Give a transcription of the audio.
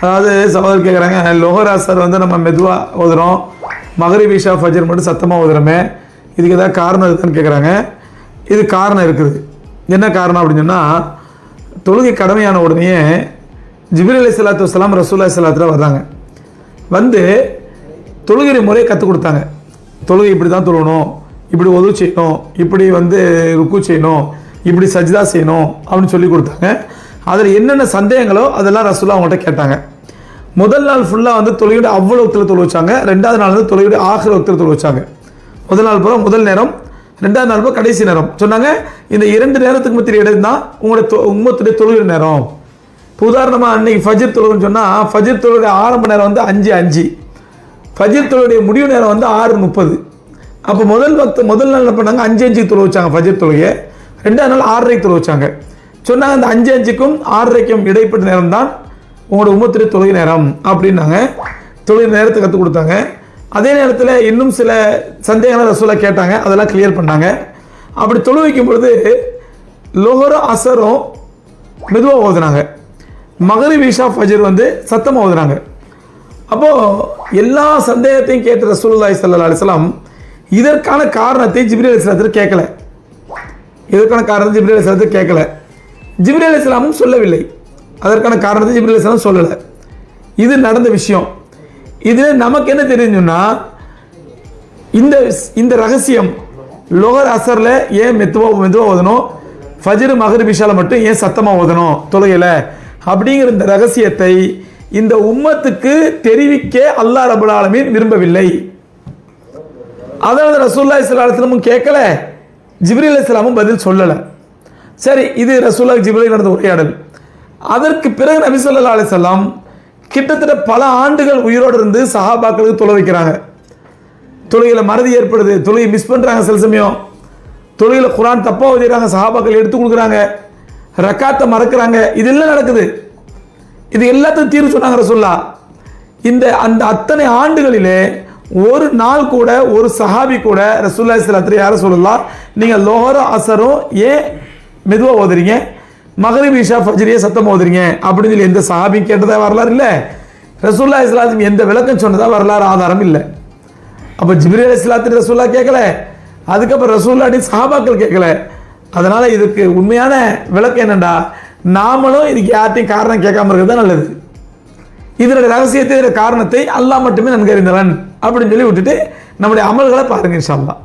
அதாவது சகோதரர் கேட்குறாங்க லோஹர் அசர் வந்து நம்ம மெதுவாக ஓதுறோம் மகரிப் இஷா ஃபஜர் மட்டும் சத்தமாக ஓதுறோமே இதுக்கு ஏதாவது காரணம் இருக்குதுன்னு கேட்குறாங்க இது காரணம் இருக்குது. என்ன காரணம் அப்படின்னு சொன்னால் தொழுகை கடமையான உடனே ஜிபிர் அலி சலாத்து வலாம் ரசூல்லா சலாத்துல வர்றாங்க. வந்து தொழுகை முறையை கற்றுக் கொடுத்தாங்க. தொழுகை இப்படி தான் தொழணும் இப்படி உதவு செய்யணும் இப்படி வந்து ருக்கு செய்யணும் இப்படி சஜிதா செய்யணும் அப்படின்னு சொல்லி கொடுத்தாங்க. அதில் என்னென்ன சந்தேகங்களோ அதெல்லாம் ரசூலா அவங்கள்ட்ட கேட்டாங்க. முதல் நாள் ஃபுல்லாக வந்து தொழுகையோட அவ்வளோ ஒத்தில் தொழு வச்சாங்க. ரெண்டாவது நாள் வந்து தொழுகையோட ஆகிற ஒத்தில் தொழு வச்சாங்க. முதல் நாள் பூரா முதல் நேரம் ரெண்டாவது நாள் பூரா கடைசி நேரம். சொன்னாங்க இந்த இரண்டு நேரத்துக்கு மத்திய இடம் தான் உங்களோட தொ- உம்மத்துடைய தொழுகிற நேரம். இப்போ உதாரணமாக அன்னைக்கு ஃபஜிர் தொழுகுன்னு சொன்னால் ஃபஜிர் தொழுடைய ஆரம்ப நேரம் வந்து அஞ்சு அஞ்சு. ஃபஜிர் தொழுடைய முடிவு நேரம் வந்து ஆறு முப்பது. அப்போ முதல் வக்து முதல் நாள் என்ன பண்ணாங்க? அஞ்சு அஞ்சுக்கு தொழு வச்சாங்க ஃபஜிர் தொழுகையை. ரெண்டாவது நாள் ஆறரைக்கு தொழு வச்சாங்க. சொன்னாங்க அந்த அஞ்சு அஞ்சுக்கும் ஆறரைக்கும் இடைப்பட்ட நேரம் தான் உங்களோட உமத்திரை தொழுகை நேரம் அப்படின்னாங்க. தொழுகை நேரத்தை கற்றுக் கொடுத்தாங்க. அதே நேரத்தில் இன்னும் சில சந்தேகங்களை ரசூலை கேட்டாங்க அதெல்லாம் கிளியர் பண்ணாங்க. அப்படி தொழு வைக்கும் பொழுது லோகரும் அசரும் மெதுவாக ஓதுனாங்க. மகரி விஷா ஃபஜர் வந்து சத்தமாக ஓதுனாங்க. அப்போது எல்லா சந்தேகத்தையும் கேட்ட ரசூல்லாய் சல்லா அலிஸ்லாம் இதற்கான காரணத்தை ஜிப்ரி அலைஹிஸ்ஸலாத்து கேட்கல. இதற்கான காரணத்தை ஜிப்ரி அலைஹிஸ்ஸலாத்து கேட்கல. ஜிப்ரீல் இஸ்லாமும் சொல்லவில்லை. அதற்கான காரணத்தை ஜிப்ரீல் இஸ்லாம் சொல்லலை. இது நடந்த விஷயம். இதில் நமக்கு என்ன தெரிஞ்சுன்னா இந்த இந்த ரகசியம் லோகர் அசரில் ஏன் மெதுவாக மெதுவாக ஓதணும்? ஃபஜ்ரு மகர் இஷால மட்டும் ஏன் சத்தமாக ஓதணும்? தொழுகையில். அப்படிங்கிற இந்த ரகசியத்தை இந்த உம்மத்துக்கு தெரிவிக்க அல்லா ரபுல் ஆலமீன் விரும்பவில்லை. அதாவது ரசூல்லா இஸ்லாத்திலமும் கேட்கல. ஜிப்ரீல் இஸ்லாமும் பதில் சொல்லலை. சரி இது ரசூல்லா ஜிப்ரீல் நடந்த உரையாடல். அதற்கு பிறகு நபி சொல்லா அலிசல்லாம் கிட்டத்தட்ட பல ஆண்டுகள் உயிரோடு இருந்து சஹாபாக்களுக்கு தொலை வைக்கிறாங்க. தொழுகையில் மறதி ஏற்படுது தொழுகை மிஸ் பண்ணுறாங்க சில சமயம். தொழுகையில் குரான் தப்பாக ஓதிடுறாங்க சஹாபாக்கள் எடுத்து கொடுக்குறாங்க ரக்காத்தை மறக்கிறாங்க. இதெல்லாம் நடக்குது? இது எல்லாத்தையும் தீர்வு சொன்னாங்க ரசூல்லா இந்த அந்த அத்தனை ஆண்டுகளிலே ஒரு நாள் கூட ஒரு சஹாபி கூட ரசூல்லா இஸ்லாத்திரி யாரை சொல்லலாம் நீங்கள் லோஹரோ அசரும் ஏன் மெதுவாக ஓதுறீங்க. மகரிப் இஷா ஃபஜ்ரியை சத்தம் ஓதுறீங்க. அப்படின்னு சொல்லி எந்த சஹாபியும் கேட்டதாக வரலாறு இல்லை. ரசூல்லா இஸ்லாத்தும் எந்த விளக்கம் சொன்னதாக வரலாறு ஆதாரம் இல்லை. அப்போ ஜிப்ரீல் இஸ்லாத்தின் ரசூல்லா கேட்கல அதுக்கப்புறம் ரசூல்லாடி சஹாபாக்கள் கேட்கல அதனால் இதுக்கு உண்மையான விளக்கம் என்னண்டா? நாமளும் இதுக்கு யார்ட்டையும் காரணம் கேட்காம இருக்கிறது தான் நல்லது. இதனுடைய ரகசியத்தை காரணத்தை அல்லாஹ் மட்டுமே நன்கறிந்தவன் அப்படின்னு சொல்லி விட்டுட்டு நம்முடைய அமல்களை பாருங்க இன்ஷால்லாம்